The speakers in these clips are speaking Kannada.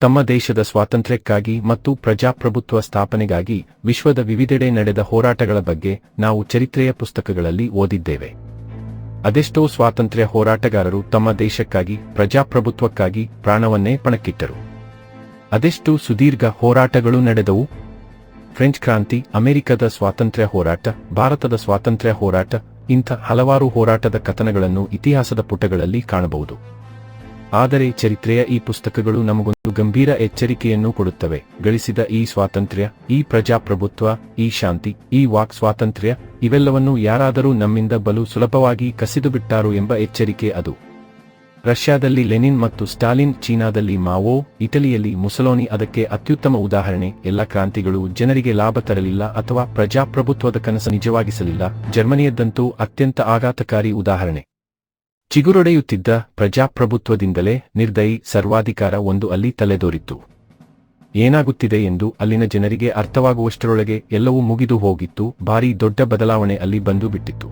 ತಮ್ಮ ದೇಶದ ಸ್ವಾತಂತ್ರ್ಯಕ್ಕಾಗಿ ಮತ್ತು ಪ್ರಜಾಪ್ರಭುತ್ವ ಸ್ಥಾಪನೆಗಾಗಿ ವಿಶ್ವದ ವಿವಿಧೆಡೆ ನಡೆದ ಹೋರಾಟಗಳ ಬಗ್ಗೆ ನಾವು ಚರಿತ್ರೆಯ ಪುಸ್ತಕಗಳಲ್ಲಿ ಓದಿದ್ದೇವೆ. ಅದೆಷ್ಟೋ ಸ್ವಾತಂತ್ರ್ಯ ಹೋರಾಟಗಾರರು ತಮ್ಮ ದೇಶಕ್ಕಾಗಿ, ಪ್ರಜಾಪ್ರಭುತ್ವಕ್ಕಾಗಿ ಪ್ರಾಣವನ್ನೇ ಪಣಕ್ಕಿಟ್ಟರು. ಅದೆಷ್ಟು ಸುದೀರ್ಘ ಹೋರಾಟಗಳು ನಡೆದವು. ಫ್ರೆಂಚ್ ಕ್ರಾಂತಿ, ಅಮೆರಿಕದ ಸ್ವಾತಂತ್ರ್ಯ ಹೋರಾಟ, ಭಾರತದ ಸ್ವಾತಂತ್ರ್ಯ ಹೋರಾಟ, ಇಂಥ ಹಲವಾರು ಹೋರಾಟದ ಕಥನಗಳನ್ನು ಇತಿಹಾಸದ ಪುಟಗಳಲ್ಲಿ ಕಾಣಬಹುದು. ಆದರೆ ಚರಿತ್ರೆಯ ಈ ಪುಸ್ತಕಗಳು ನಮಗೊಂದು ಗಂಭೀರ ಎಚ್ಚರಿಕೆಯನ್ನು ಕೊಡುತ್ತವೆ. ಗಳಿಸಿದ ಈ ಸ್ವಾತಂತ್ರ್ಯ, ಈ ಪ್ರಜಾಪ್ರಭುತ್ವ, ಈ ಶಾಂತಿ, ಈ ವಾಕ್ ಸ್ವಾತಂತ್ರ್ಯ, ಇವೆಲ್ಲವನ್ನೂ ಯಾರಾದರೂ ನಮ್ಮಿಂದ ಬಲು ಸುಲಭವಾಗಿ ಕಸಿದುಬಿಟ್ಟಾರು ಎಂಬ ಎಚ್ಚರಿಕೆ ಅದು. ರಷ್ಯಾದಲ್ಲಿ ಲೆನಿನ್ ಮತ್ತು ಸ್ಟಾಲಿನ್, ಚೀನಾದಲ್ಲಿ ಮಾವೋ, ಇಟಲಿಯಲ್ಲಿ ಮುಸಲೋನಿ ಅದಕ್ಕೆ ಅತ್ಯುತ್ತಮ ಉದಾಹರಣೆ. ಎಲ್ಲ ಕ್ರಾಂತಿಗಳು ಜನರಿಗೆ ಲಾಭ ತರಲಿಲ್ಲ ಅಥವಾ ಪ್ರಜಾಪ್ರಭುತ್ವದ ಕನಸು ನಿಜವಾಗಿಸಲಿಲ್ಲ. ಜರ್ಮನಿಯದ್ದಂತೂ ಅತ್ಯಂತ ಆಘಾತಕಾರಿ ಉದಾಹರಣೆ. ಚಿಗುರೊಡೆಯುತ್ತಿದ್ದ ಪ್ರಜಾಪ್ರಭುತ್ವದಿಂದಲೇ ನಿರ್ದಯಿ ಸರ್ವಾಧಿಕಾರ ಒಂದು ಅಲ್ಲಿ ತಲೆದೋರಿತ್ತು. ಏನಾಗುತ್ತಿದೆ ಎಂದು ಅಲ್ಲಿನ ಜನರಿಗೆ ಅರ್ಥವಾಗುವಷ್ಟರೊಳಗೆ ಎಲ್ಲವೂ ಮುಗಿದು ಹೋಗಿತ್ತು, ಭಾರೀ ದೊಡ್ಡ ಬದಲಾವಣೆ ಅಲ್ಲಿ ಬಂದು ಬಿಟ್ಟಿತ್ತು.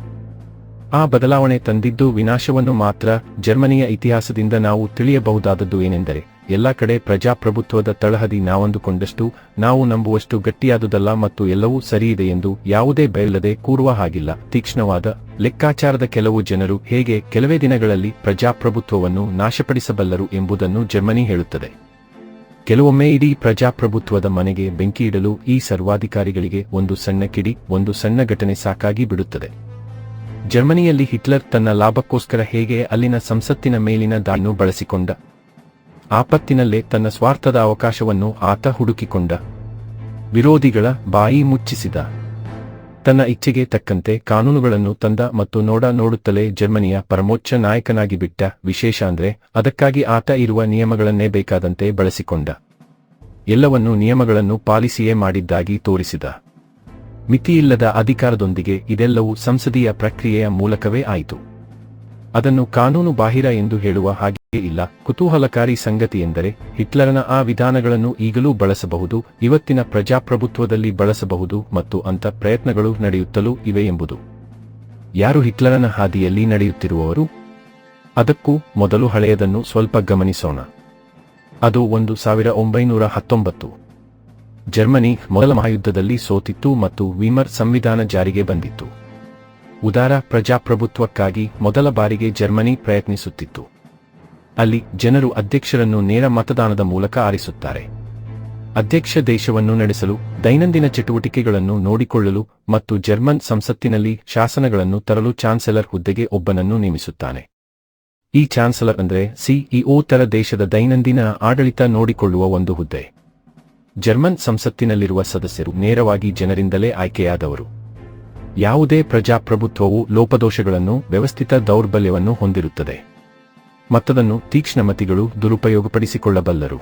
ಆ ಬದಲಾವಣೆ ತಂದಿದ್ದು ವಿನಾಶವನ್ನು ಮಾತ್ರ ಜರ್ಮನಿಯ ಇತಿಹಾಸದಿಂದ ನಾವು ತಿಳಿಯಬಹುದಾದದ್ದು ಏನೆಂದರೆ ಎಲ್ಲ ಕಡೆ ಪ್ರಜಾಪ್ರಭುತ್ವದ ತಳಹದಿ ನಾವಂದುಕೊಂಡಷ್ಟು, ನಾವು ನಂಬುವಷ್ಟು ಗಟ್ಟಿಯಾದುದಲ್ಲ ಮತ್ತು ಎಲ್ಲವೂ ಸರಿಯಿದೆ ಎಂದು ಯಾವುದೇ ಬಯಲದೆ ಕೂರುವ ಹಾಗಿಲ್ಲ. ತೀಕ್ಷ್ಣವಾದ ಲೆಕ್ಕಾಚಾರದ ಕೆಲವು ಜನರು ಹೇಗೆ ಕೆಲವೇ ದಿನಗಳಲ್ಲಿ ಪ್ರಜಾಪ್ರಭುತ್ವವನ್ನು ನಾಶಪಡಿಸಬಲ್ಲರು ಎಂಬುದನ್ನು ಜರ್ಮನಿ ಹೇಳುತ್ತದೆ. ಕೆಲವೊಮ್ಮೆ ಇಡೀ ಪ್ರಜಾಪ್ರಭುತ್ವದ ಮನೆಗೆ ಬೆಂಕಿಯಿಡಲು ಈ ಸರ್ವಾಧಿಕಾರಿಗಳಿಗೆ ಒಂದು ಸಣ್ಣ ಕಿಡಿ, ಒಂದು ಸಣ್ಣ ಘಟನೆ ಸಾಕಾಗಿ ಬಿಡುತ್ತದೆ. ಜರ್ಮನಿಯಲ್ಲಿ ಹಿಟ್ಲರ್ ತನ್ನ ಲಾಭಕ್ಕೋಸ್ಕರ ಹೇಗೆ ಅಲ್ಲಿನ ಸಂಸತ್ತಿನ ಮೇಲಿನ ದಾಳಿಯನ್ನು ಬಳಸಿಕೊಂಡ ಆಪತ್ತಿನಲ್ಲೇ ತನ್ನ ಸ್ವಾರ್ಥದ ಅವಕಾಶವನ್ನು ಆತ ಹುಡುಕಿಕೊಂಡ. ವಿರೋಧಿಗಳ ಬಾಯಿ ಮುಚ್ಚಿಸಿದ. ತನ್ನ ಇಚ್ಛೆಗೆ ತಕ್ಕಂತೆ ಕಾನೂನುಗಳನ್ನು ತಂದ ಮತ್ತು ನೋಡ ನೋಡುತ್ತಲೇ ಜರ್ಮನಿಯ ಪರಮೋಚ್ಚ ನಾಯಕನಾಗಿ ಬಿಟ್ಟ, ವಿಶೇಷ ಅಂದ್ರೆ ಅದಕ್ಕಾಗಿ ಆತ ಇರುವ ನಿಯಮಗಳನ್ನೇ ಬೇಕಾದಂತೆ ಬಳಸಿಕೊಂಡ. ಎಲ್ಲವನ್ನೂ ನಿಯಮಗಳನ್ನು ಪಾಲಿಸಿಯೇ ಮಾಡಿದ್ದಾಗಿ ತೋರಿಸಿದ. ಮಿತಿಯಿಲ್ಲದ ಅಧಿಕಾರದೊಂದಿಗೆ ಇದೆಲ್ಲವೂ ಸಂಸದೀಯ ಪ್ರಕ್ರಿಯೆಯ ಮೂಲಕವೇ ಆಯಿತು. ಅದನ್ನು ಕಾನೂನು ಬಾಹಿರ ಎಂದು ಹೇಳುವ ಹಾಗೆ ಇಲ್ಲ. ಕುತೂಹಲಕಾರಿ ಸಂಗತಿಯೆಂದರೆ ಹಿಟ್ಲರನ ಆ ವಿಧಾನಗಳನ್ನು ಈಗಲೂ ಬಳಸಬಹುದು, ಇವತ್ತಿನ ಪ್ರಜಾಪ್ರಭುತ್ವದಲ್ಲಿ ಬಳಸಬಹುದು ಮತ್ತು ಅಂಥ ಪ್ರಯತ್ನಗಳು ನಡೆಯುತ್ತಲೂ ಇವೆ ಎಂಬುದು. ಯಾರು ಹಿಟ್ಲರನ ಹಾದಿಯಲ್ಲಿ ನಡೆಯುತ್ತಿರುವವರು? ಅದಕ್ಕೂ ಮೊದಲು ಹಳೆಯದನ್ನು ಸ್ವಲ್ಪ ಗಮನಿಸೋಣ. ಅದು ಒಂದು ಸಾವಿರ ಒಂಬೈನೂರ ಹತ್ತೊಂಬತ್ತು. ಜರ್ಮನಿ ಮೊದಲ ಮಹಾಯುದ್ಧದಲ್ಲಿ ಸೋತಿತ್ತು ಮತ್ತು ವಿಮರ್ ಸಂವಿಧಾನ ಜಾರಿಗೆ ಬಂದಿತ್ತು. ಉದಾರ ಪ್ರಜಾಪ್ರಭುತ್ವಕ್ಕಾಗಿ ಮೊದಲ ಬಾರಿಗೆ ಜರ್ಮನಿ ಪ್ರಯತ್ನಿಸುತ್ತಿತ್ತು. ಅಲ್ಲಿ ಜನರು ಅಧ್ಯಕ್ಷರನ್ನು ನೇರ ಮತದಾನದ ಮೂಲಕ ಆರಿಸುತ್ತಾರೆ. ಅಧ್ಯಕ್ಷ ದೇಶವನ್ನು ನಡೆಸಲು, ದೈನಂದಿನ ಚಟುವಟಿಕೆಗಳನ್ನು ನೋಡಿಕೊಳ್ಳಲು ಮತ್ತು ಜರ್ಮನ್ ಸಂಸತ್ತಿನಲ್ಲಿ ಶಾಸನಗಳನ್ನು ತರಲು ಚಾನ್ಸಲರ್ ಹುದ್ದೆಗೆ ಒಬ್ಬನನ್ನು ನೇಮಿಸುತ್ತಾನೆ. ಈ ಚಾನ್ಸಲರ್ ಅಂದ್ರೆ ಸಿಇಒ ತರ ದೇಶದ ದೈನಂದಿನ ಆಡಳಿತ ನೋಡಿಕೊಳ್ಳುವ ಒಂದು ಹುದ್ದೆ. ಜರ್ಮನ್ ಸಂಸತ್ತಿನಲ್ಲಿರುವ ಸದಸ್ಯರು ನೇರವಾಗಿ ಜನರಿಂದಲೇ ಆಯ್ಕೆಯಾದವರು. ಯಾವುದೇ ಪ್ರಜಾಪ್ರಭುತ್ವವು ಲೋಪದೋಷಗಳನ್ನು, ವ್ಯವಸ್ಥಿತ ದೌರ್ಬಲ್ಯವನ್ನು ಹೊಂದಿರುತ್ತದೆ. ಮತ್ತದನ್ನು ತೀಕ್ಷ್ಣಮತಿಗಳು ದುರುಪಯೋಗಪಡಿಸಿಕೊಳ್ಳಬಲ್ಲರು.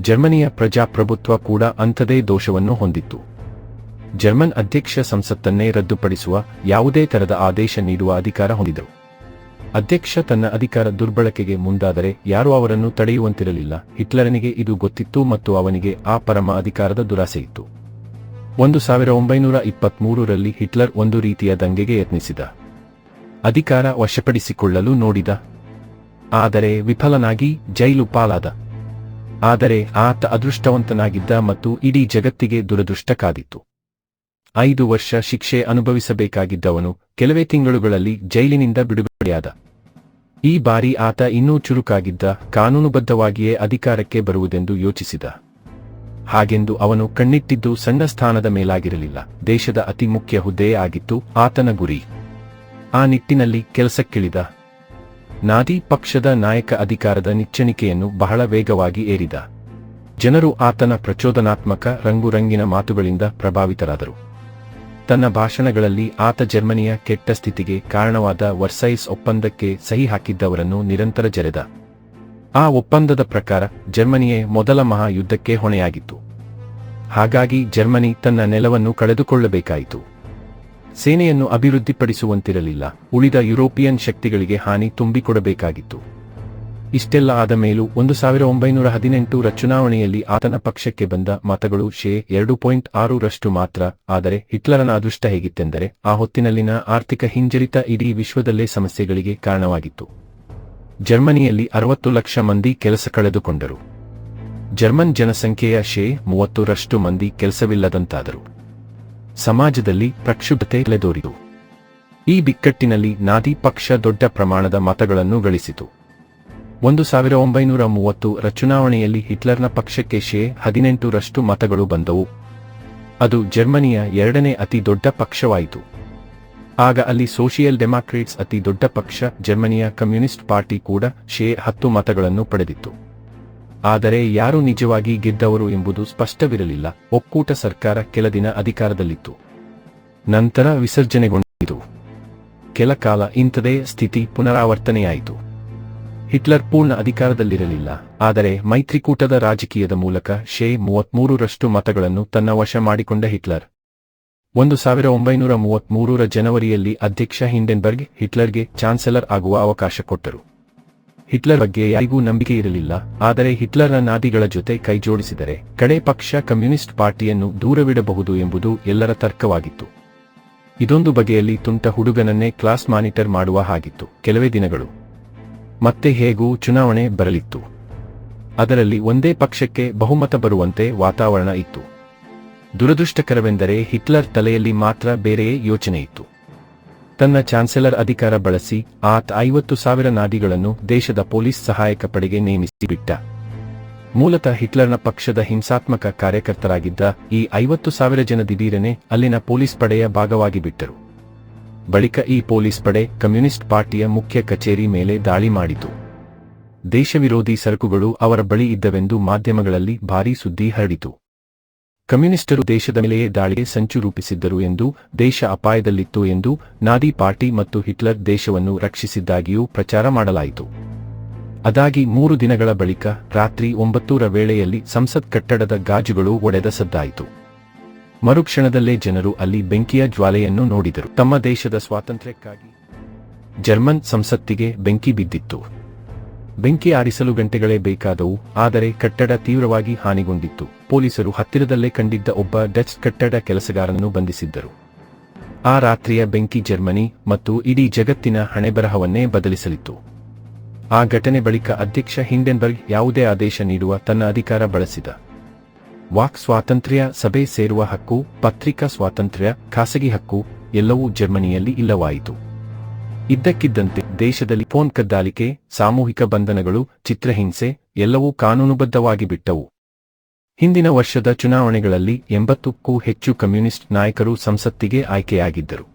ಜರ್ಮನಿಯ ಪ್ರಜಾಪ್ರಭುತ್ವ ಕೂಡ ಅಂಥದೇ ದೋಷವನ್ನು ಹೊಂದಿತ್ತು. ಜರ್ಮನ್ ಅಧ್ಯಕ್ಷ ಸಂಸತ್ತನ್ನೇ ರದ್ದುಪಡಿಸುವ ಯಾವುದೇ ತರದ ಆದೇಶ ನೀಡುವ ಅಧಿಕಾರ ಹೊಂದಿದರು. ಅಧ್ಯಕ್ಷ ತನ್ನ ಅಧಿಕಾರ ದುರ್ಬಳಕೆಗೆ ಮುಂದಾದರೆ ಯಾರೂ ಅವರನ್ನು ತಡೆಯುವಂತಿರಲಿಲ್ಲ. ಹಿಟ್ಲರನಿಗೆ ಇದು ಗೊತ್ತಿತ್ತು ಮತ್ತು ಅವನಿಗೆ ಆ ಪರಮ ಅಧಿಕಾರದ ದುರಾಸೆ ಇತ್ತು ಒಂದು ಸಾವಿರ ಒಂಬೈನೂರ ಇಪ್ಪತ್ಮೂರರಲ್ಲಿ ಹಿಟ್ಲರ್ ಒಂದು ರೀತಿಯ ದಂಗೆಗೆ ಯತ್ನಿಸಿದ. ಅಧಿಕಾರ ವಶಪಡಿಸಿಕೊಳ್ಳಲು ನೋಡಿದ ಆದರೆ ವಿಫಲನಾಗಿ ಜೈಲು ಪಾಲಾದ. ಆದರೆ ಆತ ಅದೃಷ್ಟವಂತನಾಗಿದ್ದ ಮತ್ತು ಇಡೀ ಜಗತ್ತಿಗೆ ದುರದೃಷ್ಟ ಕಾದಿತ್ತು ಐದು ವರ್ಷ ಶಿಕ್ಷೆ ಅನುಭವಿಸಬೇಕಾಗಿದ್ದವನು ಕೆಲವೇ ತಿಂಗಳುಗಳಲ್ಲಿ ಜೈಲಿನಿಂದ ಬಿಡುಗಡೆಯಾದ. ಈ ಬಾರಿ ಆತ ಇನ್ನೂ ಚುರುಕಾಗಿದ್ದ, ಕಾನೂನುಬದ್ಧವಾಗಿಯೇ ಅಧಿಕಾರಕ್ಕೆ ಬರುವುದೆಂದು ಯೋಚಿಸಿದ. ಹಾಗೆಂದು ಅವನು ಕಣ್ಣಿಟ್ಟಿದ್ದು ಸಣ್ಣ ಸ್ಥಾನದ ಮೇಲಾಗಿರಲಿಲ್ಲ, ದೇಶದ ಅತಿ ಮುಖ್ಯ ಹುದ್ದೆಯೇ ಆಗಿತ್ತು ಆತನ ಗುರಿ. ಆ ನಿಟ್ಟಿನಲ್ಲಿ ಕೆಲಸಕ್ಕಿಳಿದ ನಾದಿ ಪಕ್ಷದ ನಾಯಕ ಅಧಿಕಾರದ ನಿಚ್ಚಣಿಕೆಯನ್ನು ಬಹಳ ವೇಗವಾಗಿ ಏರಿದ. ಜನರು ಆತನ ಪ್ರಚೋದನಾತ್ಮಕ ರಂಗುರಂಗಿನ ಮಾತುಗಳಿಂದ ಪ್ರಭಾವಿತರಾದರು. ತನ್ನ ಭಾಷಣಗಳಲ್ಲಿ ಆತ ಜರ್ಮನಿಯ ಕೆಟ್ಟ ಸ್ಥಿತಿಗೆ ಕಾರಣವಾದ ವರ್ಸೈಸ್ ಒಪ್ಪಂದಕ್ಕೆ ಸಹಿ ಹಾಕಿದ್ದವರನ್ನು ನಿರಂತರ ಜರೆದ. ಆ ಒಪ್ಪಂದದ ಪ್ರಕಾರ ಜರ್ಮನಿಯೇ ಮೊದಲ ಮಹಾಯುದ್ಧಕ್ಕೆ ಹೊಣೆಯಾಗಿತ್ತು. ಹಾಗಾಗಿ ಜರ್ಮನಿ ತನ್ನ ನೆಲವನ್ನು ಕಳೆದುಕೊಳ್ಳಬೇಕಾಯಿತು. ಸೇನೆಯನ್ನು ಅಭಿವೃದ್ಧಿಪಡಿಸುವಂತಿರಲಿಲ್ಲ. ಉಳಿದ ಯುರೋಪಿಯನ್ ಶಕ್ತಿಗಳಿಗೆ ಹಾನಿ ತುಂಬಿಕೊಡಬೇಕಾಗಿತ್ತು. ಇಷ್ಟೆಲ್ಲ ಆದ ಮೇಲೂ ಒಂದು ಸಾವಿರ ಒಂಬೈನೂರ ಹದಿನೆಂಟರ ಚುನಾವಣೆಯಲ್ಲಿ ಆತನ ಪಕ್ಷಕ್ಕೆ ಬಂದ ಮತಗಳು ಶೇ ಎರಡು ಪಾಯಿಂಟ್ ಆರರಷ್ಟು ಮಾತ್ರ, ಆದರೆ ಹಿಟ್ಲರನ ಅದೃಷ್ಟ ಹೇಗಿತ್ತೆಂದರೆ ಆ ಹೊತ್ತಿನಲ್ಲಿನ ಆರ್ಥಿಕ ಹಿಂಜರಿತ ಇಡೀ ವಿಶ್ವದಲ್ಲೇ ಸಮಸ್ಯೆಗಳಿಗೆ ಕಾರಣವಾಗಿತ್ತು. ಜರ್ಮನಿಯಲ್ಲಿ ಅರವತ್ತು ಲಕ್ಷ ಮಂದಿ ಕೆಲಸ ಕಳೆದುಕೊಂಡರು. ಜರ್ಮನ್ ಜನಸಂಖ್ಯೆಯ ಶೇ ಮೂವತ್ತರಷ್ಟು ಮಂದಿ ಕೆಲಸವಿಲ್ಲದಂತಾದರು. ಸಮಾಜದಲ್ಲಿ ಪ್ರಕ್ಷುಬ್ಧತೆ ತಲೆದೋರಿತು. ಈ ಬಿಕ್ಕಟ್ಟಿನಲ್ಲಿ ನಾದಿ ಪಕ್ಷ ದೊಡ್ಡ ಪ್ರಮಾಣದ ಮತಗಳನ್ನು ಗಳಿಸಿತು. ಒಂದು ಸಾವಿರ ಒಂಬೈನೂರ ಮೂವತ್ತರ ಚುನಾವಣೆಯಲ್ಲಿ ಹಿಟ್ಲರ್ನ ಪಕ್ಷಕ್ಕೆ ಶೇ ಹದಿನೆಂಟರಷ್ಟು ಮತಗಳು ಬಂದವು. ಅದು ಜರ್ಮನಿಯ ಎರಡನೇ ಅತಿ ದೊಡ್ಡ ಪಕ್ಷವಾಯಿತು. ಆಗ ಅಲ್ಲಿ ಸೋಷಿಯಲ್ ಡೆಮಾಕ್ರೇಟ್ಸ್ ಅತಿ ದೊಡ್ಡ ಪಕ್ಷ ಜರ್ಮನಿಯ ಕಮ್ಯುನಿಸ್ಟ್ ಪಾರ್ಟಿ ಕೂಡ ಶೇ ಹತ್ತು ಮತಗಳನ್ನು ಪಡೆದಿತ್ತು. ಆದರೆ ಯಾರು ನಿಜವಾಗಿ ಗೆದ್ದವರು ಎಂಬುದು ಸ್ಪಷ್ಟವಿರಲಿಲ್ಲ. ಒಕ್ಕೂಟ ಸರ್ಕಾರ ಕೆಲ ದಿನ ಅಧಿಕಾರದಲ್ಲಿತ್ತು. ನಂತರ ವಿಸರ್ಜನೆಗೊಂಡಿತು. ಕೆಲ ಕಾಲ ಇಂಥದೇ ಸ್ಥಿತಿ ಪುನರಾವರ್ತನೆಯಾಯಿತು. ಹಿಟ್ಲರ್ ಪೂರ್ಣ ಅಧಿಕಾರದಲ್ಲಿರಲಿಲ್ಲ. ಆದರೆ ಮೈತ್ರಿಕೂಟದ ರಾಜಕೀಯದ ಮೂಲಕ ಶೇ ಮೂವತ್ಮೂರರಷ್ಟು ಮತಗಳನ್ನು ತನ್ನ ವಶ ಮಾಡಿಕೊಂಡ ಹಿಟ್ಲರ್. ಒಂದು ಸಾವಿರ ಒಂಬೈನೂರ ಮೂವತ್ಮೂರರ ಜನವರಿಯಲ್ಲಿ ಅಧ್ಯಕ್ಷ ಹಿಂಡೆನ್ಬರ್ಗ್ ಹಿಟ್ಲರ್ಗೆ ಚಾನ್ಸಲರ್ ಆಗುವ ಅವಕಾಶ ಕೊಟ್ಟರು. ಹಿಟ್ಲರ್ ಬಗ್ಗೆ ಯಾರಿಗೂ ನಂಬಿಕೆ ಇರಲಿಲ್ಲ, ಆದರೆ ಹಿಟ್ಲರ್ನ ನಾದಿಗಳ ಜೊತೆ ಕೈಜೋಡಿಸಿದರೆ ಕಡೆ ಪಕ್ಷ ಕಮ್ಯುನಿಸ್ಟ್ ಪಾರ್ಟಿಯನ್ನು ದೂರವಿಡಬಹುದು ಎಂಬುದು ಎಲ್ಲರ ತರ್ಕವಾಗಿತ್ತು. ಇದೊಂದು ಬಗೆಯಲ್ಲಿ ತುಂಟ ಹುಡುಗನನ್ನೇ ಕ್ಲಾಸ್ ಮಾನಿಟರ್ ಮಾಡುವ ಹಾಗಿತ್ತು ಕೆಲವೇ ದಿನಗಳು. ಮತ್ತೆ ಹೇಗೂ ಚುನಾವಣೆ ಬರಲಿತ್ತು. ಅದರಲ್ಲಿ ಒಂದೇ ಪಕ್ಷಕ್ಕೆ ಬಹುಮತ ಬರುವಂತೆ ವಾತಾವರಣ ಇತ್ತು. ದುರದೃಷ್ಟಕರವೆಂದರೆ ಹಿಟ್ಲರ್ ತಲೆಯಲ್ಲಿ ಮಾತ್ರ ಬೇರೆಯೇ ಯೋಚನೆ ಇತ್ತು. ತನ್ನ ಚಾನ್ಸೆಲರ್ ಅಧಿಕಾರ ಬಳಸಿ ಆತ ಐವತ್ತು ಸಾವಿರ ನಾದಿಗಳನ್ನು ದೇಶದ ಪೊಲೀಸ್ ಸಹಾಯಕ ಪಡೆಗೆ ನೇಮಿಸಿಬಿಟ್ಟ. ಮೂಲತಃ ಹಿಟ್ಲರ್ನ ಪಕ್ಷದ ಹಿಂಸಾತ್ಮಕ ಕಾರ್ಯಕರ್ತರಾಗಿದ್ದ ಈ ಐವತ್ತು ಸಾವಿರ ಜನ ದಿಢೀರನೆ ಅಲ್ಲಿನ ಪೊಲೀಸ್ ಪಡೆಯ ಭಾಗವಾಗಿಬಿಟ್ಟರು. ಬಳಿಕ ಈ ಪೊಲೀಸ್ ಪಡೆ ಕಮ್ಯುನಿಸ್ಟ್ ಪಾರ್ಟಿಯ ಮುಖ್ಯ ಕಚೇರಿ ಮೇಲೆ ದಾಳಿ ಮಾಡಿತು. ದೇಶವಿರೋಧಿ ಸರಕುಗಳು ಅವರ ಬಳಿ ಇದ್ದವೆಂದು ಮಾಧ್ಯಮಗಳಲ್ಲಿ ಭಾರೀ ಸುದ್ದಿ ಹರಡಿತು. ಕಮ್ಯುನಿಸ್ಟರು ದೇಶದ ಮೇಲೆಯೇ ದಾಳಿಗೆ ಸಂಚು ರೂಪಿಸಿದ್ದರು ಎಂದು ದೇಶ ಅಪಾಯದಲ್ಲಿತ್ತು ಎಂದು ನಾದಿ ಪಾರ್ಟಿ ಮತ್ತು ಹಿಟ್ಲರ್ ದೇಶವನ್ನು ರಕ್ಷಿಸಿದ್ದಾಗಿಯೂ ಪ್ರಚಾರ ಮಾಡಲಾಯಿತು. ಅದಾಗಿ ಮೂರು ದಿನಗಳ ಬಳಿಕ ರಾತ್ರಿ ಒಂಬತ್ತೂರ ವೇಳೆಯಲ್ಲಿ ಸಂಸತ್ ಕಟ್ಟಡದ ಗಾಜುಗಳು ಒಡೆದ ಸದ್ದಾಯಿತು. ಮರುಕ್ಷಣದಲ್ಲೇ ಜನರು ಅಲ್ಲಿ ಬೆಂಕಿಯ ಜ್ವಾಲೆಯನ್ನು ನೋಡಿದರು. ತಮ್ಮ ದೇಶದ ಸ್ವಾತಂತ್ರ್ಯಕ್ಕಾಗಿ ಜರ್ಮನ್ ಸಂಸತ್ತಿಗೆ ಬೆಂಕಿ ಬಿದ್ದಿತ್ತು. ಬೆಂಕಿ ಆರಿಸಲು ಗಂಟೆಗಳೇ ಬೇಕಾದವು, ಆದರೆ ಕಟ್ಟಡ ತೀವ್ರವಾಗಿ ಹಾನಿಗೊಂಡಿತ್ತು. ಪೊಲೀಸರು ಹತ್ತಿರದಲ್ಲೇ ಕಂಡಿದ್ದ ಒಬ್ಬ ಡಚ್ ಕಟ್ಟಡ ಕೆಲಸಗಾರನನ್ನು ಬಂಧಿಸಿದ್ದರು. ಆ ರಾತ್ರಿಯ ಬೆಂಕಿ ಜರ್ಮನಿ ಮತ್ತು ಇಡೀ ಜಗತ್ತಿನ ಹಣೆಬರಹವನ್ನೇ ಬದಲಿಸಲಿತ್ತು. ಆ ಘಟನೆ ಬಳಿಕ ಅಧ್ಯಕ್ಷ ಹಿಂಡೆನ್ಬರ್ಗ್ ಯಾವುದೇ ಆದೇಶ ನೀಡುವ ತನ್ನ ಅಧಿಕಾರ ಬಳಸಿದ. ವಾಕ್ ಸ್ವಾತಂತ್ರ್ಯ ಸಭೆ ಸೇರುವ ಹಕ್ಕು, ಪತ್ರಿಕಾ ಸ್ವಾತಂತ್ರ್ಯ, ಖಾಸಗಿ ಹಕ್ಕು, ಎಲ್ಲವೂ ಜರ್ಮನಿಯಲ್ಲಿ ಇಲ್ಲವಾಯಿತು. ಇದ್ದಕ್ಕಿದ್ದಂತೆ ದೇಶದಲ್ಲಿ ಫೋನ್ ಕದ್ದಾಲಿಕೆ, ಸಾಮೂಹಿಕ ಬಂಧನಗಳು, ಚಿತ್ರಹಿಂಸೆ ಎಲ್ಲವೂ ಕಾನೂನುಬದ್ಧವಾಗಿ ಬಿಟ್ಟವು. ಹಿಂದಿನ ವರ್ಷದ ಚುನಾವಣೆಗಳಲ್ಲಿ ಎಂಬತ್ತಕ್ಕೂ ಹೆಚ್ಚು ಕಮ್ಯುನಿಸ್ಟ್ ನಾಯಕರು ಸಂಸತ್ತಿಗೆ ಆಯ್ಕೆಯಾಗಿದ್ದರು.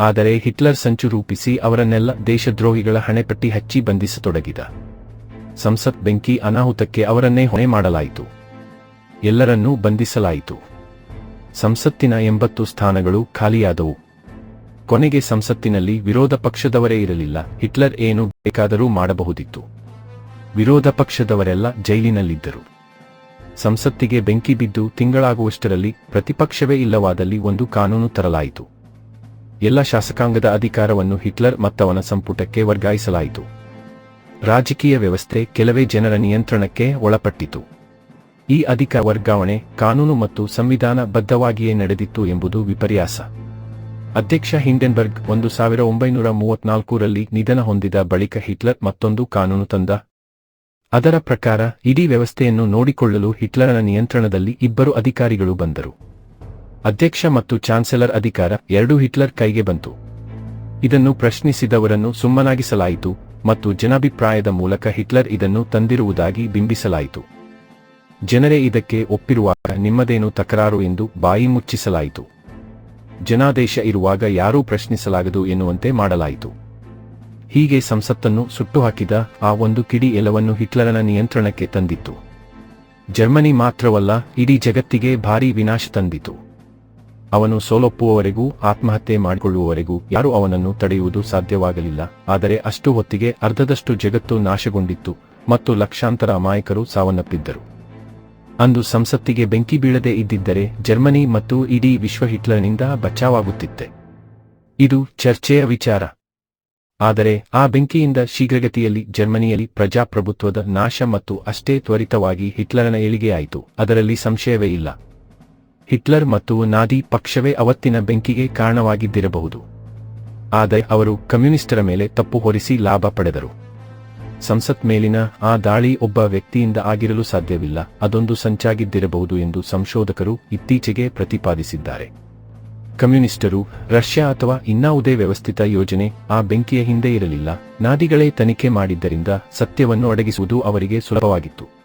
ಆದರೆ ಹಿಟ್ಲರ್ ಸಂಚು ರೂಪಿಸಿ ಅವರನ್ನೆಲ್ಲ ದೇಶದ್ರೋಹಿಗಳ ಹಣೆಪಟ್ಟಿ ಹಚ್ಚಿ ಬಂಧಿಸತೊಡಗಿದ. ಸಂಸತ್ ಬೆಂಕಿ ಅನಾಹುತಕ್ಕೆ ಅವರನ್ನೇ ಹೊಣೆ ಮಾಡಲಾಯಿತು. ಎಲ್ಲರನ್ನೂ ಬಂಧಿಸಲಾಯಿತು. ಸಂಸತ್ತಿನ ಎಂಬತ್ತು ಸ್ಥಾನಗಳು ಖಾಲಿಯಾದವು. ಕೊನೆಗೆ ಸಂಸತ್ತಿನಲ್ಲಿ ವಿರೋಧ ಪಕ್ಷದವರೇ ಇರಲಿಲ್ಲ. ಹಿಟ್ಲರ್ ಏನು ಬೇಕಾದರೂ ಮಾಡಬಹುದಿತ್ತು. ವಿರೋಧ ಪಕ್ಷದವರೆಲ್ಲ ಜೈಲಿನಲ್ಲಿದ್ದರು. ಸಂಸತ್ತಿಗೆ ಬೆಂಕಿ ಬಿದ್ದು ತಿಂಗಳಾಗುವಷ್ಟರಲ್ಲಿ ಪ್ರತಿಪಕ್ಷವೇ ಇಲ್ಲವಾದಲ್ಲಿ ಒಂದು ಕಾನೂನು ತರಲಾಯಿತು. ಎಲ್ಲ ಶಾಸಕಾಂಗದ ಅಧಿಕಾರವನ್ನು ಹಿಟ್ಲರ್ ಮತ್ತವನ ಸಂಪುಟಕ್ಕೆ ವರ್ಗಾಯಿಸಲಾಯಿತು. ರಾಜಕೀಯ ವ್ಯವಸ್ಥೆ ಕೆಲವೇ ಜನರ ನಿಯಂತ್ರಣಕ್ಕೆ ಒಳಪಟ್ಟಿತು. ಈ ಅಧಿಕಾರ ವರ್ಗಾವಣೆ ಕಾನೂನು ಮತ್ತು ಸಂವಿಧಾನ ಬದ್ಧವಾಗಿಯೇ ನಡೆದಿತ್ತು ಎಂಬುದು ವಿಪರ್ಯಾಸ. ಅಧ್ಯಕ್ಷ ಹಿಂಡೆನ್ಬರ್ಗ್ ಒಂದು ಸಾವಿರ ಒಂಬೈನೂರ ಮೂವತ್ನಾಲ್ಕರಲ್ಲಿ ನಿಧನ ಹೊಂದಿದ ಬಳಿಕ ಹಿಟ್ಲರ್ ಮತ್ತೊಂದು ಕಾನೂನು ತಂದ. ಅದರ ಪ್ರಕಾರ, ಇಡೀ ವ್ಯವಸ್ಥೆಯನ್ನು ನೋಡಿಕೊಳ್ಳಲು ಹಿಟ್ಲರನ ನಿಯಂತ್ರಣದಲ್ಲಿ ಇಬ್ಬರು ಅಧಿಕಾರಿಗಳು ಬಂದರು. ಅಧ್ಯಕ್ಷ ಮತ್ತು ಚಾನ್ಸೆಲರ್ ಅಧಿಕಾರ ಎರಡೂ ಹಿಟ್ಲರ್ ಕೈಗೆ ಬಂತು. ಇದನ್ನು ಪ್ರಶ್ನಿಸಿದವರನ್ನು ಸುಮ್ಮನಾಗಿಸಲಾಯಿತು ಮತ್ತು ಜನಾಭಿಪ್ರಾಯದ ಮೂಲಕ ಹಿಟ್ಲರ್ ಇದನ್ನು ತಂದಿರುವುದಾಗಿ ಬಿಂಬಿಸಲಾಯಿತು. ಜನರೇ ಇದಕ್ಕೆ ಒಪ್ಪಿರುವಾಗ ನಿಮ್ಮದೇನು ತಕರಾರು ಎಂದು ಬಾಯಿ ಮುಚ್ಚಿಸಲಾಯಿತು. ಜನಾದೇಶ ಇರುವಾಗ ಯಾರೂ ಪ್ರಶ್ನಿಸಲಾಗದು ಎನ್ನುವಂತೆ ಮಾಡಲಾಯಿತು. ಹೀಗೆ ಸಂಸತ್ತನ್ನು ಸುಟ್ಟುಹಾಕಿದ ಆ ಒಂದು ಕಿಡಿ ಎಲವನ್ನು ಹಿಟ್ಲರನ ನಿಯಂತ್ರಣಕ್ಕೆ ತಂದಿತ್ತು. ಜರ್ಮನಿ ಮಾತ್ರವಲ್ಲ, ಇಡೀ ಜಗತ್ತಿಗೆ ಭಾರೀ ವಿನಾಶ ತಂದಿತು. ಅವನು ಸೋಲೊಪ್ಪುವವರೆಗೂ, ಆತ್ಮಹತ್ಯೆ ಮಾಡಿಕೊಳ್ಳುವವರೆಗೂ ಯಾರೂ ಅವನನ್ನು ತಡೆಯುವುದು ಸಾಧ್ಯವಾಗಲಿಲ್ಲ, ಆದರೆ ಅಷ್ಟು ಹೊತ್ತಿಗೆ ಅರ್ಧದಷ್ಟು ಜಗತ್ತು ನಾಶಗೊಂಡಿತ್ತು ಮತ್ತು ಲಕ್ಷಾಂತರ ಅಮಾಯಕರು ಸಾವನ್ನಪ್ಪಿದ್ದರು. ಅಂದು ಸಂಸತ್ತಿಗೆ ಬೆಂಕಿ ಬೀಳದೆ ಇದ್ದಿದ್ದರೆ ಜರ್ಮನಿ ಮತ್ತು ಇಡೀ ವಿಶ್ವ ಹಿಟ್ಲರ್ನಿಂದ ಬಚಾವಾಗುತ್ತಿತ್ತೆ. ಇದು ಚರ್ಚೆಯ ವಿಚಾರ. ಆದರೆ ಆ ಬೆಂಕಿಯಿಂದ ಶೀಘ್ರಗತಿಯಲ್ಲಿ ಜರ್ಮನಿಯಲ್ಲಿ ಪ್ರಜಾಪ್ರಭುತ್ವದ ನಾಶ ಮತ್ತು ಅಷ್ಟೇ ತ್ವರಿತವಾಗಿ ಹಿಟ್ಲರನ ಏಳಿಗೆಯಾಯಿತು. ಅದರಲ್ಲಿ ಸಂಶಯವೇ ಇಲ್ಲ. ಹಿಟ್ಲರ್ ಮತ್ತು ನಾದಿ ಪಕ್ಷವೇ ಅವತ್ತಿನ ಬೆಂಕಿಗೆ ಕಾರಣವಾಗಿದ್ದಿರಬಹುದು. ಆದರೆ ಅವರು ಕಮ್ಯುನಿಸ್ಟರ ಮೇಲೆ ತಪ್ಪು ಹೊರಿಸಿ ಲಾಭ ಪಡೆದರು. ಸಂಸತ್ ಮೇಲಿನ ಆ ದಾಳಿ ಒಬ್ಬ ವ್ಯಕ್ತಿಯಿಂದ ಆಗಿರಲು ಸಾಧ್ಯವಿಲ್ಲ. ಅದೊಂದು ಸಂಚಾಗಿದ್ದಿರಬಹುದು ಎಂದು ಸಂಶೋಧಕರು ಇತ್ತೀಚೆಗೆ ಪ್ರತಿಪಾದಿಸಿದ್ದಾರೆ. ಕಮ್ಯುನಿಸ್ಟರು, ರಷ್ಯಾ ಅಥವಾ ಇನ್ನಾವುದೇ ವ್ಯವಸ್ಥಿತ ಯೋಜನೆ ಆ ಬೆಂಕಿಯ ಹಿಂದೆ ಇರಲಿಲ್ಲ. ನಾದಿಗಳೇ ತನಿಖೆ ಮಾಡಿದ್ದರಿಂದ ಸತ್ಯವನ್ನು ಅಡಗಿಸುವುದು ಅವರಿಗೆ ಸುಲಭವಾಗಿತ್ತು.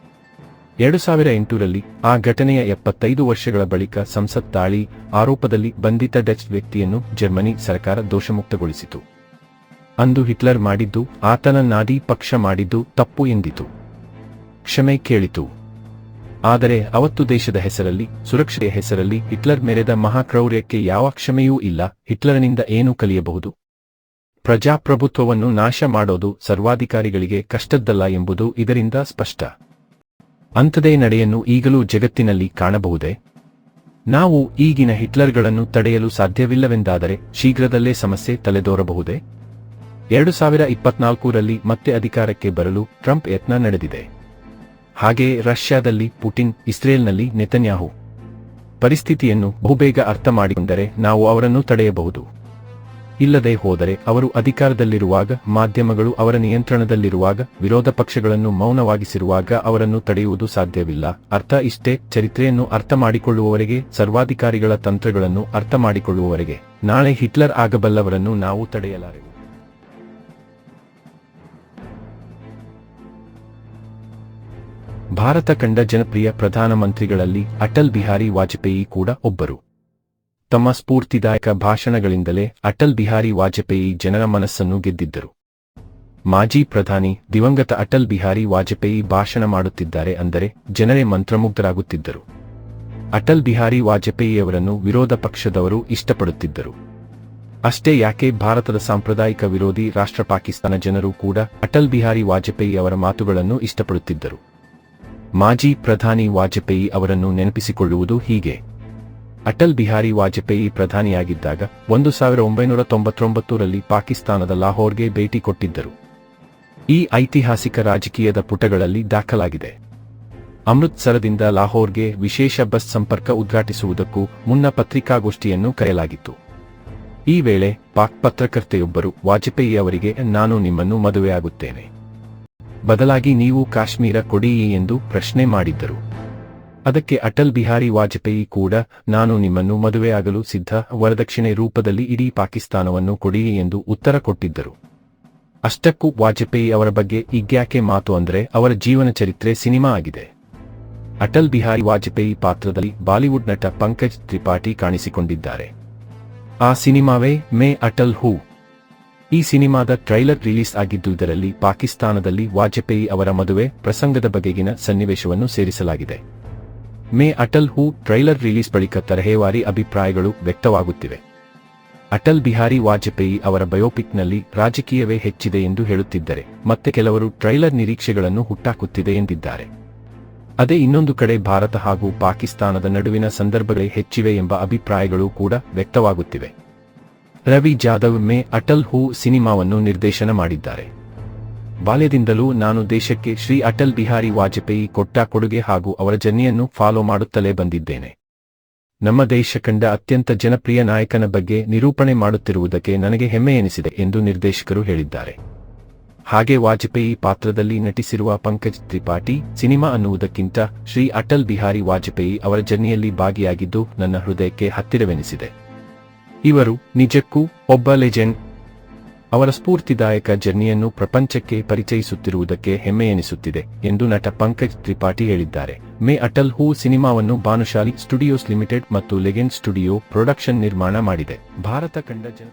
ಎರಡು ಸಾವಿರ ಎಂಟರಲ್ಲಿ ಆ ಘಟನೆಯ ಎಪ್ಪತ್ತೈದು ವರ್ಷಗಳ ಬಳಿಕ ಸಂಸತ್ ದಾಳಿ ಆರೋಪದಲ್ಲಿ ಬಂಧಿತ ಡಚ್ ವ್ಯಕ್ತಿಯನ್ನು ಜರ್ಮನಿ ಸರ್ಕಾರ ದೋಷಮುಕ್ತಗೊಳಿಸಿತು. ಅಂದು ಹಿಟ್ಲರ್ ಮಾಡಿದ್ದು ಆತನ ನಾದಿ ಪಕ್ಷ ಮಾಡಿದ್ದು ತಪ್ಪು ಎಂದಿತು. ಕ್ಷಮೆ ಕೇಳಿತು. ಆದರೆ ಅವತ್ತು ದೇಶದ ಹೆಸರಲ್ಲಿ, ಸುರಕ್ಷತೆಯ ಹೆಸರಲ್ಲಿ ಹಿಟ್ಲರ್ ಮೆರೆದ ಮಹಾಕ್ರೌರ್ಯಕ್ಕೆ ಯಾವ ಕ್ಷಮೆಯೂ ಇಲ್ಲ, ಹಿಟ್ಲರನಿಂದ ಏನು ಕಲಿಯಬಹುದು? ಪ್ರಜಾಪ್ರಭುತ್ವವನ್ನು ನಾಶ ಮಾಡೋದು ಸರ್ವಾಧಿಕಾರಿಗಳಿಗೆ ಕಷ್ಟದ್ದಲ್ಲ ಎಂಬುದು ಇದರಿಂದ ಸ್ಪಷ್ಟ. ಅಂಥದೇ ನಡೆಯನ್ನು ಈಗಲೂ ಜಗತ್ತಿನಲ್ಲಿ ಕಾಣಬಹುದೇ? ನಾವು ಈಗಿನ ಹಿಟ್ಲರ್ಗಳನ್ನು ತಡೆಯಲು ಸಾಧ್ಯವಿಲ್ಲವೆಂದಾದರೆ ಶೀಘ್ರದಲ್ಲೇ ಸಮಸ್ಯೆ ತಲೆದೋರಬಹುದೇ? ಎರಡು ಸಾವಿರ ಇಪ್ಪತ್ನಾಲ್ಕರಲ್ಲಿ ಮತ್ತೆ ಅಧಿಕಾರಕ್ಕೆ ಬರಲು ಟ್ರಂಪ್ ಯತ್ನ ನಡೆದಿದೆ. ಹಾಗೆಯೇ ರಷ್ಯಾದಲ್ಲಿ ಪುಟಿನ್, ಇಸ್ರೇಲ್ನಲ್ಲಿ ನೆತನ್ಯಾಹು. ಪರಿಸ್ಥಿತಿಯನ್ನು ಬಹುಬೇಗ ಅರ್ಥ ಮಾಡಿಕೊಂಡರೆ ನಾವು ಅವರನ್ನು ತಡೆಯಬಹುದು. ಇಲ್ಲದೆ ಹೋದರೆ ಅವರು ಅಧಿಕಾರದಲ್ಲಿರುವಾಗ, ಮಾಧ್ಯಮಗಳು ಅವರ ನಿಯಂತ್ರಣದಲ್ಲಿರುವಾಗ, ವಿರೋಧ ಪಕ್ಷಗಳನ್ನು ಮೌನವಾಗಿಸಿರುವಾಗ ಅವರನ್ನು ತಡೆಯುವುದು ಸಾಧ್ಯವಿಲ್ಲ. ಅರ್ಥ ಇಷ್ಟೇ, ಚರಿತ್ರೆಯನ್ನು ಅರ್ಥ ಮಾಡಿಕೊಳ್ಳುವವರೆಗೆ ಸರ್ವಾಧಿಕಾರಿಗಳ ತಂತ್ರಗಳನ್ನು ಅರ್ಥ ಮಾಡಿಕೊಳ್ಳುವವರೆಗೆ ನಾಳೆ ಹಿಟ್ಲರ್ ಆಗಬಲ್ಲವರನ್ನು ನಾವು ತಡೆಯಲಾರೆವು. ಭಾರತ ಕಂಡ ಜನಪ್ರಿಯ ಪ್ರಧಾನಮಂತ್ರಿಗಳಲ್ಲಿ ಅಟಲ್ ಬಿಹಾರಿ ವಾಜಪೇಯಿ ಕೂಡ ಒಬ್ಬರು. ತಮ್ಮ ಸ್ಫೂರ್ತಿದಾಯಕ ಭಾಷಣಗಳಿಂದಲೇ ಅಟಲ್ ಬಿಹಾರಿ ವಾಜಪೇಯಿ ಜನರ ಮನಸ್ಸನ್ನು ಗೆದ್ದಿದ್ದರು. ಮಾಜಿ ಪ್ರಧಾನಿ ದಿವಂಗತ ಅಟಲ್ ಬಿಹಾರಿ ವಾಜಪೇಯಿ ಭಾಷಣ ಮಾಡುತ್ತಿದ್ದಾರೆ ಅಂದರೆ ಜನರೇ ಮಂತ್ರಮುಗ್ಧರಾಗುತ್ತಿದ್ದರು. ಅಟಲ್ ಬಿಹಾರಿ ವಾಜಪೇಯಿಯವರನ್ನು ವಿರೋಧ ಪಕ್ಷದವರು ಇಷ್ಟಪಡುತ್ತಿದ್ದರು. ಅಷ್ಟೇ ಯಾಕೆ ಭಾರತದ ಸಾಂಪ್ರದಾಯಿಕ ವಿರೋಧಿ ರಾಷ್ಟ್ರ ಪಾಕಿಸ್ತಾನ ಜನರು ಕೂಡ ಅಟಲ್ ಬಿಹಾರಿ ವಾಜಪೇಯಿ ಅವರ ಮಾತುಗಳನ್ನು ಇಷ್ಟಪಡುತ್ತಿದ್ದರು. ಮಾಜಿ ಪ್ರಧಾನಿ ವಾಜಪೇಯಿ ಅವರನ್ನು ನೆನಪಿಸಿಕೊಳ್ಳುವುದು ಹೀಗೆ. ಅಟಲ್ ಬಿಹಾರಿ ವಾಜಪೇಯಿ ಪ್ರಧಾನಿಯಾಗಿದ್ದಾಗ ಒಂದು ಸಾವಿರ ಒಂಬೈನೂರ ತೊಂಬತ್ತೊಂಬತ್ತರಲ್ಲಿ ಪಾಕಿಸ್ತಾನದ ಲಾಹೋರ್ಗೆ ಭೇಟಿ ಕೊಟ್ಟಿದ್ದರು. ಈ ಐತಿಹಾಸಿಕ ರಾಜಕೀಯದ ಪುಟಗಳಲ್ಲಿ ದಾಖಲಾಗಿದೆ. ಅಮೃತ್ಸರದಿಂದ ಲಾಹೋರ್ಗೆ ವಿಶೇಷ ಬಸ್ ಸಂಪರ್ಕ ಉದ್ಘಾಟಿಸುವುದಕ್ಕೂ ಮುನ್ನ ಪತ್ರಿಕಾಗೋಷ್ಠಿಯನ್ನು ಕರೆಯಲಾಗಿತ್ತು. ಈ ವೇಳೆ ಪಾಕ್ ಪತ್ರಕರ್ತೆಯೊಬ್ಬರು ವಾಜಪೇಯಿ ಅವರಿಗೆ, ನಾನು ನಿಮ್ಮನ್ನು ಮದುವೆಯಾಗುತ್ತೇನೆ. ಬದಲಾಗಿ ನೀವು ಕಾಶ್ಮೀರ ಕೊಡಿಯೇ ಎಂದು ಪ್ರಶ್ನೆ ಮಾಡಿದ್ದರು. ಅದಕ್ಕೆ ಅಟಲ್ ಬಿಹಾರಿ ವಾಜಪೇಯಿ ಕೂಡ, ನಾನು ನಿಮ್ಮನ್ನು ಮದುವೆಯಾಗಲು ಸಿದ್ಧ, ವರದಕ್ಷಿಣೆ ರೂಪದಲ್ಲಿ ಇಡೀ ಪಾಕಿಸ್ತಾನವನ್ನು ಕೊಡಿಯೇ ಎಂದು ಉತ್ತರ ಕೊಟ್ಟಿದ್ದರು. ಅಷ್ಟಕ್ಕೂ ವಾಜಪೇಯಿ ಅವರ ಬಗ್ಗೆ ಈಗ್ಯಾಕೆ ಮಾತು ಅಂದರೆ, ಅವರ ಜೀವನ ಚರಿತ್ರೆ ಸಿನಿಮಾ ಆಗಿದೆ. ಅಟಲ್ ಬಿಹಾರಿ ವಾಜಪೇಯಿ ಪಾತ್ರದಲ್ಲಿ ಬಾಲಿವುಡ್ ನಟ ಪಂಕಜ್ ತ್ರಿಪಾಠಿ ಕಾಣಿಸಿಕೊಂಡಿದ್ದಾರೆ. ಆ ಸಿನಿಮಾವೇ ಮೇ ಅಟಲ್ ಹೂ. ಈ ಸಿನಿಮಾದ ಟ್ರೈಲರ್ ರಿಲೀಸ್ ಆಗಿದ್ದುದರಲ್ಲಿ ಪಾಕಿಸ್ತಾನದಲ್ಲಿ ವಾಜಪೇಯಿ ಅವರ ಮದುವೆ, ಪ್ರಸಂಗದ ಬಗೆಗಿನ ಸನ್ನಿವೇಶವನ್ನು ಸೇರಿಸಲಾಗಿದೆ. ಮೇ ಅಟಲ್ ಹೂ ಟ್ರೈಲರ್ ರಿಲೀಸ್ ಬಳಿಕ ತರಹೇವಾರಿ ಅಭಿಪ್ರಾಯಗಳು ವ್ಯಕ್ತವಾಗುತ್ತಿವೆ. ಅಟಲ್ ಬಿಹಾರಿ ವಾಜಪೇಯಿ ಅವರ ಬಯೋಪಿಕ್ನಲ್ಲಿ ರಾಜಕೀಯವೇ ಹೆಚ್ಚಿದೆ ಎಂದು ಹೇಳುತ್ತಿದ್ದರೆ, ಮತ್ತೆ ಕೆಲವರು ಟ್ರೈಲರ್ ನಿರೀಕ್ಷೆಗಳನ್ನು ಹುಟ್ಟಾಕುತ್ತಿದೆ ಎಂದಿದ್ದಾರೆ. ಅದೇ ಇನ್ನೊಂದು ಕಡೆ ಭಾರತ ಹಾಗೂ ಪಾಕಿಸ್ತಾನದ ನಡುವಿನ ಸಂದರ್ಭಗಳೇ ಹೆಚ್ಚಿವೆ ಎಂಬ ಅಭಿಪ್ರಾಯಗಳು ಕೂಡ ವ್ಯಕ್ತವಾಗುತ್ತಿವೆ. ರವಿ ಜಾಧವ್ ಮೇ ಅಟಲ್ ಹೂ ಸಿನಿಮಾವನ್ನು ನಿರ್ದೇಶನ ಮಾಡಿದ್ದಾರೆ. ಬಾಲ್ಯದಿಂದಲೂ ನಾನು ದೇಶಕ್ಕೆ ಶ್ರೀ ಅಟಲ್ ಬಿಹಾರಿ ವಾಜಪೇಯಿ ಕೊಟ್ಟ ಕೊಡುಗೆ ಹಾಗೂ ಅವರ ಜರ್ನಿಯನ್ನು ಫಾಲೋ ಮಾಡುತ್ತಲೇ ಬಂದಿದ್ದೇನೆ. ನಮ್ಮ ದೇಶ ಕಂಡ ಅತ್ಯಂತ ಜನಪ್ರಿಯ ನಾಯಕನ ಬಗ್ಗೆ ನಿರೂಪಣೆ ಮಾಡುತ್ತಿರುವುದಕ್ಕೆ ನನಗೆ ಹೆಮ್ಮೆ ಎನಿಸಿದೆ ಎಂದು ನಿರ್ದೇಶಕರು ಹೇಳಿದ್ದಾರೆ. ಹಾಗೆ ವಾಜಪೇಯಿ ಪಾತ್ರದಲ್ಲಿ ನಟಿಸಿರುವ ಪಂಕಜ್ ತ್ರಿಪಾಠಿ ಸಿನಿಮಾ ಅನ್ನುವುದಕ್ಕಿಂತ ಶ್ರೀ ಅಟಲ್ ಬಿಹಾರಿ ವಾಜಪೇಯಿ ಅವರ ಜರ್ನಿಯಲ್ಲಿ ಭಾಗಿಯಾಗಿದ್ದು ನನ್ನ ಹೃದಯಕ್ಕೆ ಹತ್ತಿರವೆನಿಸಿದೆ. ಇವರು ನಿಜಕ್ಕೂ ಒಬ್ಬ ಲೆಜೆಂಡ್. ಅವರ ಸ್ಫೂರ್ತಿದಾಯಕ ಜರ್ನಿಯನ್ನು ಪ್ರಪಂಚಕ್ಕೆ ಪರಿಚಯಿಸುತ್ತಿರುವುದಕ್ಕೆ ಹೆಮ್ಮೆ ಎನಿಸುತ್ತಿದೆ ಎಂದು ನಟ ಪಂಕಜ್ ತ್ರಿಪಾಠಿ ಹೇಳಿದ್ದಾರೆ. ಮೇ ಅಟಲ್ ಹೂ ಸಿನಿಮಾವನ್ನು ಭಾನುಶಾಲಿ ಸ್ಟುಡಿಯೋಸ್ ಲಿಮಿಟೆಡ್ ಮತ್ತು ಲೆಗೆಂಡ್ ಸ್ಟುಡಿಯೋ ಪ್ರೊಡಕ್ಷನ್ ನಿರ್ಮಾಣ ಮಾಡಿದೆ. ಭಾರತ ಕಂಡ ಜನ